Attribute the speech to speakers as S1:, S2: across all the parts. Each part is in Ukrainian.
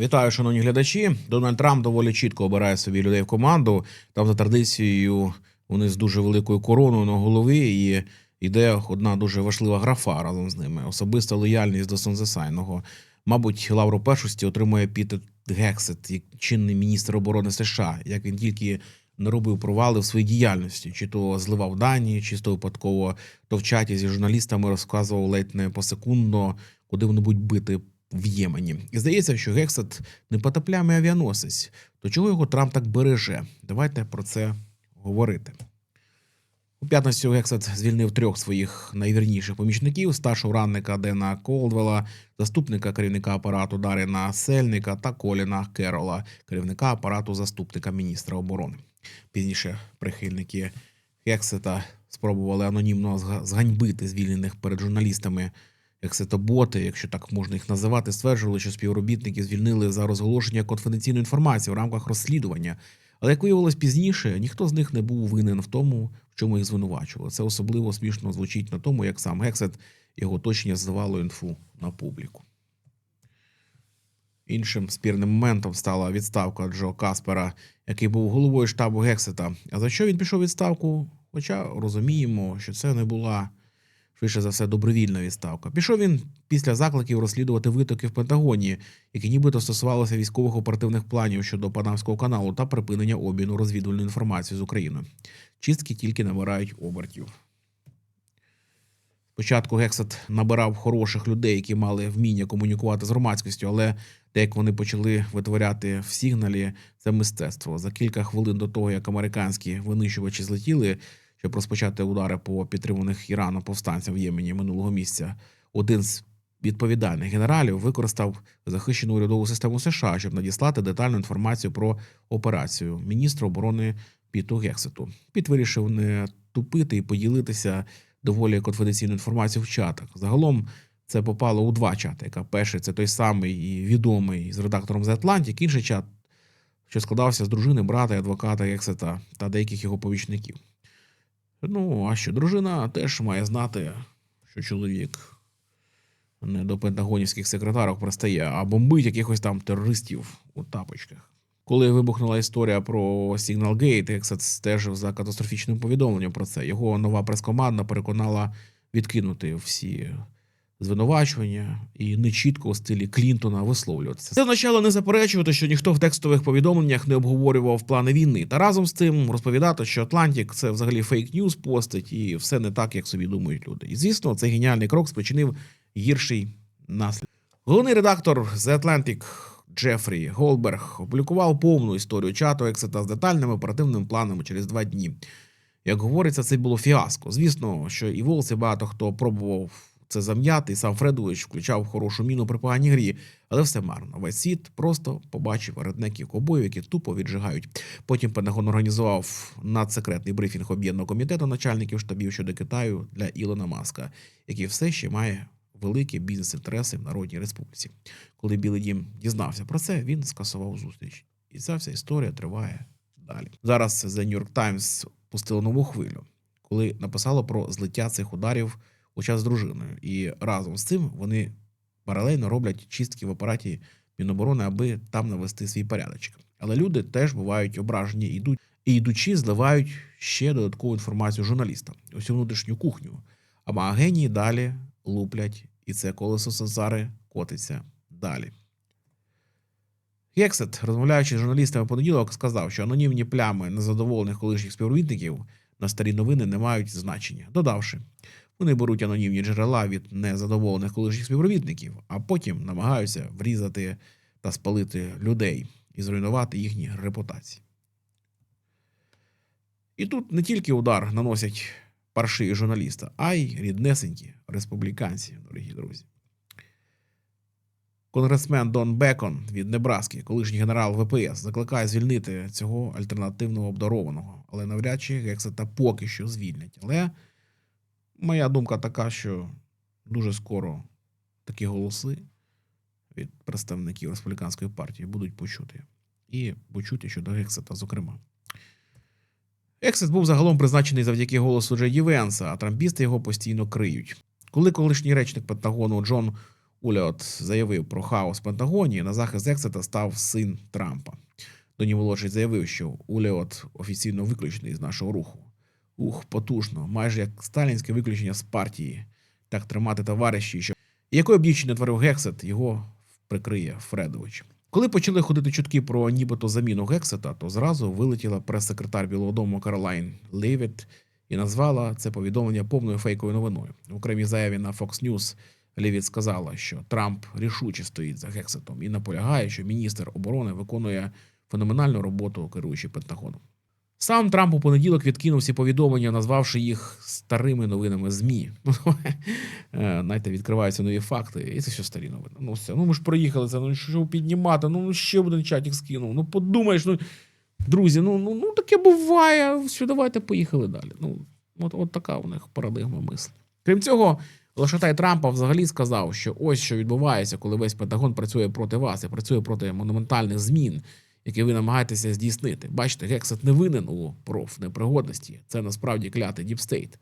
S1: Вітаю, шановні глядачі. Дональд Трамп доволі чітко обирає собі людей в команду. Там за традицією вони з дуже великою короною на голові, і йде одна дуже важлива графа разом з ними. Особиста лояльність до Сонзесайного. Мабуть, лавру першості отримує Пітер Гексет, як чинний міністр оборони США, як він тільки не робив провали в своїй діяльності, чи то зливав дані, чи то випадково то в чаті зі журналістами розказував ледь не посекундно, куди вони будуть бити в Ємені. І здається, що Гексет непотопляємий авіаносець. То чого його Трамп так береже? Давайте про це говорити. У п'ятницю Гексет звільнив трьох своїх найвірніших помічників: старшого ранника Дена Колдвела, заступника керівника апарату Дарина Сельника та Коліна Керола, керівника апарату заступника міністра оборони. Пізніше прихильники Гексета спробували анонімно зганьбити звільнених перед журналістами Ексетоботи, якщо так можна їх називати, стверджували, що співробітники звільнили за розголошення конфіденційної інформації в рамках розслідування. Але як виявилось пізніше, ніхто з них не був винен в тому, в чому їх звинувачували. Це особливо смішно звучить на тому, як сам Гексет його оточення зливало інфу на публіку. Іншим спірним моментом стала відставка Джо Каспера, який був головою штабу Гексета. А за що він пішов відставку? Хоча розуміємо, що це не була швидше за все добровільна відставка. Пішов він після закликів розслідувати витоки в Пентагоні, які нібито стосувалися військових оперативних планів щодо Панамського каналу та припинення обміну розвідувальної інформації з Україною. Чистки тільки набирають обертів. Спочатку Гексет набирав хороших людей, які мали вміння комунікувати з громадськістю, але те, як вони почали витворяти в сигналі, це мистецтво. За кілька хвилин до того, як американські винищувачі злетіли, щоб розпочати удари по підтриманих Іраном повстанцям в Ємені минулого місяця, один з відповідальних генералів використав захищену урядову систему США, щоб надіслати детальну інформацію про операцію міністру оборони Піту Гексету. Піт вирішив не тупити і поділитися доволі конфіденційною інформацією в чатах. Загалом це попало у два чати. Яка перший це той самий і відомий з редактором The Atlantic, інший чат, що складався з дружини, брата і адвоката Гексета та деяких його помічників. Ну, а що дружина теж має знати, що чоловік не до пентагонівських секретарок пристає, а бомбить якихось там терористів у тапочках. Коли вибухнула історія про Signal Gate, Ексет стежив за катастрофічним повідомленням про це. Його нова прес-команда переконала відкинути всі звинувачування і нечітко у стилі Клінтона висловлюватися. Це означало не заперечувати, що ніхто в текстових повідомленнях не обговорював плани війни, та разом з тим розповідати, що Атлантік це взагалі фейк-ньюс постить, і все не так, як собі думають люди. І звісно, цей геніальний крок спричинив гірший наслідок. Головний редактор The Atlantic Джефрі Голберг опублікував повну історію чату Ексета з детальними оперативними планами через два дні. Як говориться, це було фіаско. Звісно, що і Волс, і багато хто пробував це зам'яти, сам Фредович включав хорошу міну при поганій грі, але все марно. Весь світ просто побачив реднеків кобоїв, які тупо віджигають. Потім Пентагон організував надсекретний брифінг об'єднаного комітету начальників штабів щодо Китаю для Ілона Маска, який все ще має великі бізнес-інтереси в Народній Республіці. Коли Білий Дім дізнався про це, він скасував зустріч. І ця вся історія триває далі. Зараз The New York Times пустило нову хвилю, коли написало про злиття цих ударів у з дружиною. І разом з цим вони паралельно роблять чистки в апараті Міноборони, аби там навести свій порядочок. Але люди теж бувають ображені йдуть і йдучи, зливають ще додаткову інформацію журналістам, усю внутрішню кухню. А генії далі луплять, і це колесо Сазари котиться далі. Гексет, розмовляючи з журналістами понеділок, сказав, що анонімні плями незадоволених колишніх співробітників на старі новини не мають значення, додавши, вони беруть анонімні джерела від незадоволених колишніх співробітників, а потім намагаються врізати та спалити людей і зруйнувати їхні репутації. І тут не тільки удар наносять паршиві журналіста, а й ріднесенькі республіканці, дорогі друзі. Конгресмен Дон Бекон від Небраски, колишній генерал ВПС, закликає звільнити цього альтернативного обдарованого, але навряд чи Гексета поки що звільнять. Але моя думка така, що дуже скоро такі голоси від представників республіканської партії будуть почути. І почуті щодо Гексета, зокрема. Ексет був загалом призначений завдяки голосу Джеді Венса, а трампісти його постійно криють. Коли колишній речник Пентагону Джон Уліот заявив про хаос в Пентагоні. На захист Ексета став син Трампа. Доні молодший заявив, що Уліот офіційно виключений з нашого руху. Ух, потужно, майже як сталінське виключення з партії. Так тримати товариші, що і якої б дічі не творив Гексет, його прикриє Фредович. Коли почали ходити чутки про нібито заміну Гексета, то зразу вилетіла прес-секретар Білого Дому Каролайн Левіт і назвала це повідомлення повною фейковою новиною. В окремій заяві на Fox News Левіт сказала, що Трамп рішуче стоїть за Гексетом і наполягає, що міністр оборони виконує феноменальну роботу, керуючи Пентагоном. Сам Трамп у понеділок відкинув всі повідомлення, назвавши їх старими новинами ЗМІ. Е, Знаєте, відкриваються нові факти, і це все старі новини. Ну все, ну ми ж проїхали це, ну що піднімати, ну ще один чатик скинув. Ну подумаєш, ну друзі, ну, ну, ну таке буває. Все, давайте поїхали далі. Ну, от, от така у них парадигма мислення. Крім цього, Лошатай Трампа взагалі сказав, що ось що відбувається, коли весь Пентагон працює проти вас і працює проти монументальних змін, які ви намагаєтеся здійснити. Бачите, Гексет не винен у профнепригодності. Це насправді клятий діпстейт.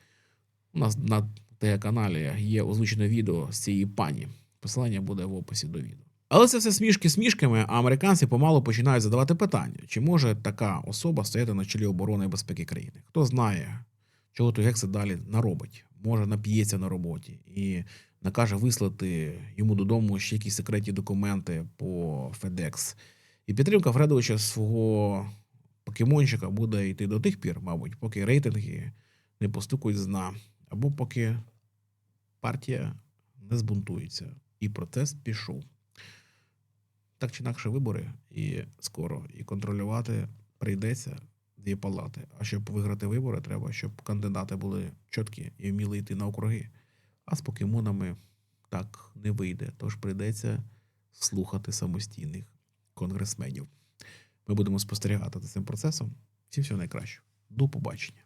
S1: У нас на телеканалі є озвучене відео з цієї пані. Посилання буде в описі до відео. Але це все смішки смішками, а американці помалу починають задавати питання: чи може така особа стояти на чолі оборони і безпеки країни? Хто знає, чого той Гексет далі наробить? Може, нап'ється на роботі і накаже вислати йому додому ще якісь секретні документи по FedEx. І підтримка Фредовича свого покемончика буде йти до тих пір, мабуть, поки рейтинги не постукують з дна, або поки партія не збунтується. І протест пішов. Так чи інакше вибори і скоро, і контролювати прийдеться дві палати. А щоб виграти вибори, треба, щоб кандидати були чіткі і вміли йти на округи. А з покемонами так не вийде. Тож прийдеться слухати самостійних конгресменів. Ми будемо спостерігати за цим процесом. Всім всього найкращого. До побачення.